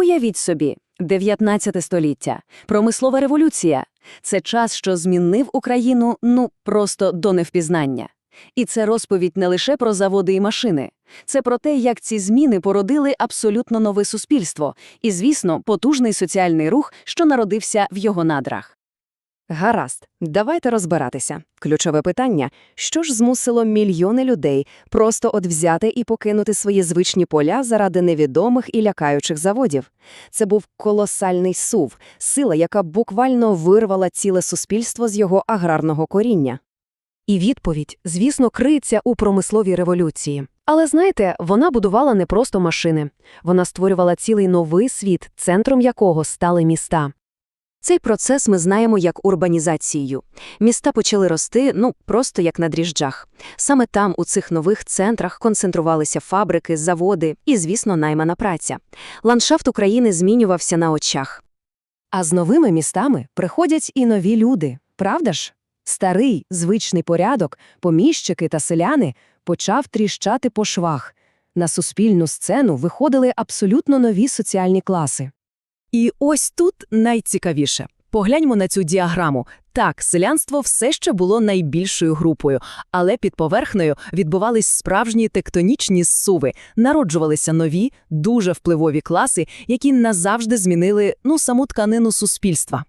Уявіть собі, 19 століття, промислова революція. Це час, що змінив Україну, ну, просто до невпізнання. І це розповідь не лише про заводи і машини. Це про те, як ці зміни породили абсолютно нове суспільство і, звісно, потужний соціальний рух, що народився в його надрах. Гаразд, давайте розбиратися. Ключове питання – що ж змусило мільйони людей просто от взяти і покинути свої звичні поля заради невідомих і лякаючих заводів? Це був колосальний сув, сила, яка буквально вирвала ціле суспільство з його аграрного коріння. І відповідь, звісно, криється у промисловій революції. Але знаєте, вона будувала не просто машини. Вона створювала цілий новий світ, центром якого стали міста. Цей процес ми знаємо як урбанізацію. Міста почали рости, ну, просто як на дріжджах. Саме там, у цих нових центрах, концентрувалися фабрики, заводи і, звісно, наймана праця. Ландшафт України змінювався на очах. А з новими містами приходять і нові люди, правда ж? Старий, звичний порядок, поміщики та селяни почав тріщати по швах. На суспільну сцену виходили абсолютно нові соціальні класи. І ось тут найцікавіше. Погляньмо на цю діаграму. Так, селянство все ще було найбільшою групою, але під поверхнею відбувались справжні тектонічні зсуви, народжувалися нові, дуже впливові класи, які назавжди змінили ну саму тканину суспільства.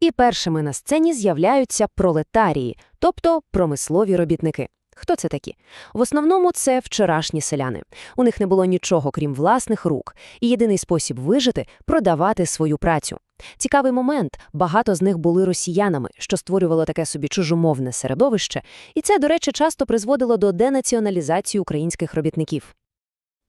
І першими на сцені з'являються пролетарії, тобто промислові робітники. Хто це такі? В основному це вчорашні селяни. У них не було нічого, крім власних рук, і єдиний спосіб вижити – продавати свою працю. Цікавий момент – багато з них були росіянами, що створювало таке собі чужомовне середовище, і це, до речі, часто призводило до денаціоналізації українських робітників.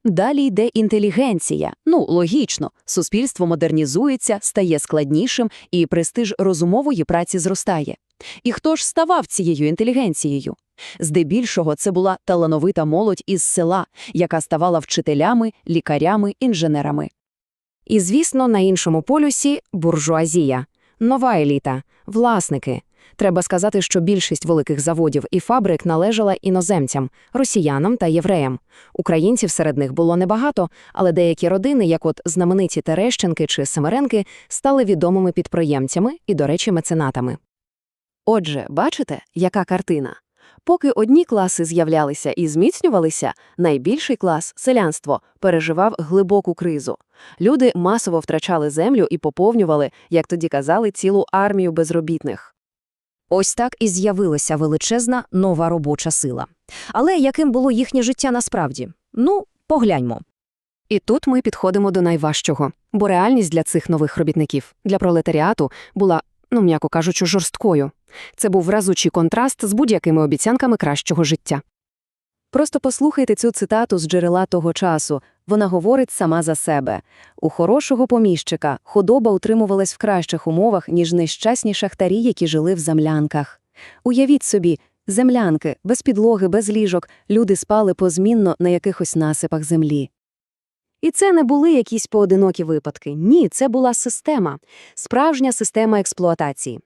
Далі йде інтелігенція. Ну, логічно, суспільство модернізується, стає складнішим, і престиж розумової праці зростає. І хто ж ставав цією інтелігенцією? Здебільшого це була талановита молодь із села, яка ставала вчителями, лікарями, інженерами. І, звісно, на іншому полюсі – буржуазія, нова еліта, власники. Треба сказати, що більшість великих заводів і фабрик належала іноземцям, росіянам та євреям. Українців серед них було небагато, але деякі родини, як от знамениті Терещенки чи Семеренки, стали відомими підприємцями і, до речі, меценатами. Отже, бачите, яка картина? Поки одні класи з'являлися і зміцнювалися, найбільший клас, селянство, переживав глибоку кризу. Люди масово втрачали землю і поповнювали, як тоді казали, цілу армію безробітних. Ось так і з'явилася величезна нова робоча сила. Але яким було їхнє життя насправді? Ну, погляньмо. І тут ми підходимо до найважчого, бо реальність для цих нових робітників, для пролетаріату, була, ну м'яко кажучи, жорсткою. Це був разучий контраст з будь-якими обіцянками кращого життя. Просто послухайте цю цитату з джерела того часу. Вона говорить сама за себе. У хорошого поміщика худоба утримувалась в кращих умовах, ніж нещасні шахтарі, які жили в землянках. Уявіть собі, землянки, без підлоги, без ліжок, люди спали позмінно на якихось насипах землі. І це не були якісь поодинокі випадки. Ні, це була система, справжня система експлуатації.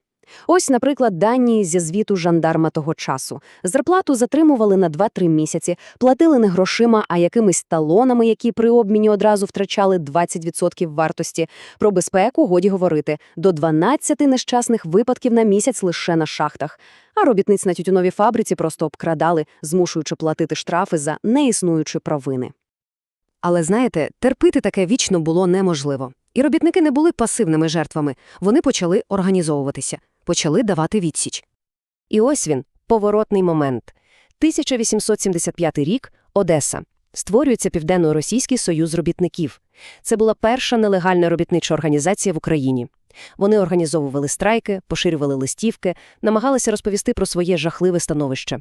Ось, наприклад, дані зі звіту жандарма того часу. Зарплату затримували на 2-3 місяці, платили не грошима, а якимись талонами, які при обміні одразу втрачали 20% вартості. Про безпеку годі говорити. До 12 нещасних випадків на місяць лише на шахтах. А робітниць на тютюновій фабриці просто обкрадали, змушуючи платити штрафи за неіснуючі провини. Але знаєте, терпити таке вічно було неможливо. І робітники не були пасивними жертвами, вони почали організовуватися, почали давати відсіч. І ось він, поворотний момент. 1875 рік, Одеса. Створюється Південно-Російський союз робітників. Це була перша нелегальна робітнича організація в Україні. Вони організовували страйки, поширювали листівки, намагалися розповісти про своє жахливе становище.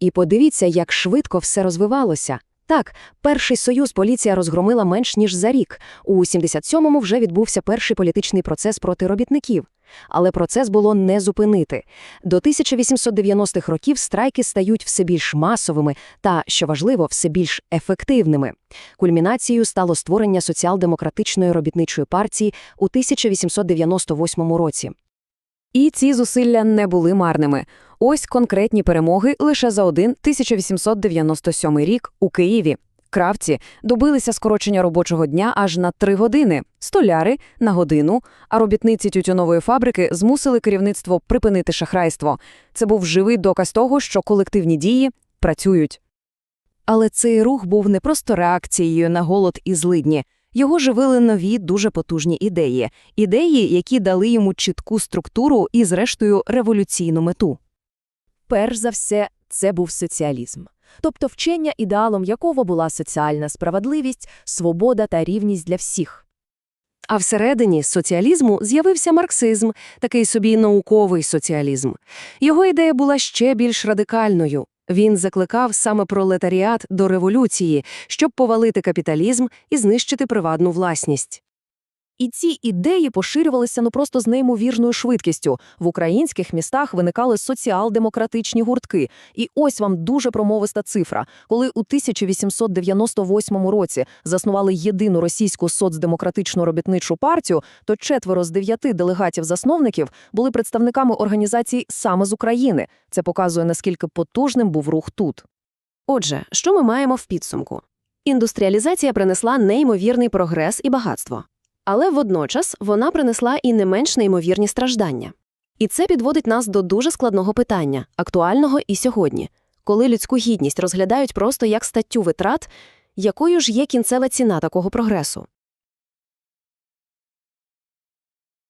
І подивіться, як швидко все розвивалося. Так, перший союз поліція розгромила менш ніж за рік. У 77-му вже відбувся перший політичний процес проти робітників. Але процес було не зупинити. До 1890-х років страйки стають все більш масовими та, що важливо, все більш ефективними. Кульмінацією стало створення соціал-демократичної робітничої партії у 1898 році. І ці зусилля не були марними. Ось конкретні перемоги лише за один 1897 рік у Києві. Кравці добилися скорочення робочого дня аж на три години, столяри – на годину, а робітниці тютюнової фабрики змусили керівництво припинити шахрайство. Це був живий доказ того, що колективні дії працюють. Але цей рух був не просто реакцією на голод і злидні. Його живили нові, дуже потужні ідеї. Ідеї, які дали йому чітку структуру і, зрештою, революційну мету. Перш за все, це був соціалізм. Тобто вчення, ідеалом якого була соціальна справедливість, свобода та рівність для всіх. А всередині соціалізму з'явився марксизм, такий собі науковий соціалізм. Його ідея була ще більш радикальною. Він закликав саме пролетаріат до революції, щоб повалити капіталізм і знищити приватну власність. І ці ідеї поширювалися ну просто з неймовірною швидкістю. В українських містах виникали соціал-демократичні гуртки. І ось вам дуже промовиста цифра. Коли у 1898 році заснували єдину російську соцдемократичну робітничу партію, то четверо з дев'яти делегатів-засновників були представниками організацій саме з України. Це показує, наскільки потужним був рух тут. Отже, що ми маємо в підсумку? Індустріалізація принесла неймовірний прогрес і багатство. Але водночас вона принесла і не менш неймовірні страждання. І це підводить нас до дуже складного питання, актуального і сьогодні. Коли людську гідність розглядають просто як статтю витрат, якою ж є кінцева ціна такого прогресу?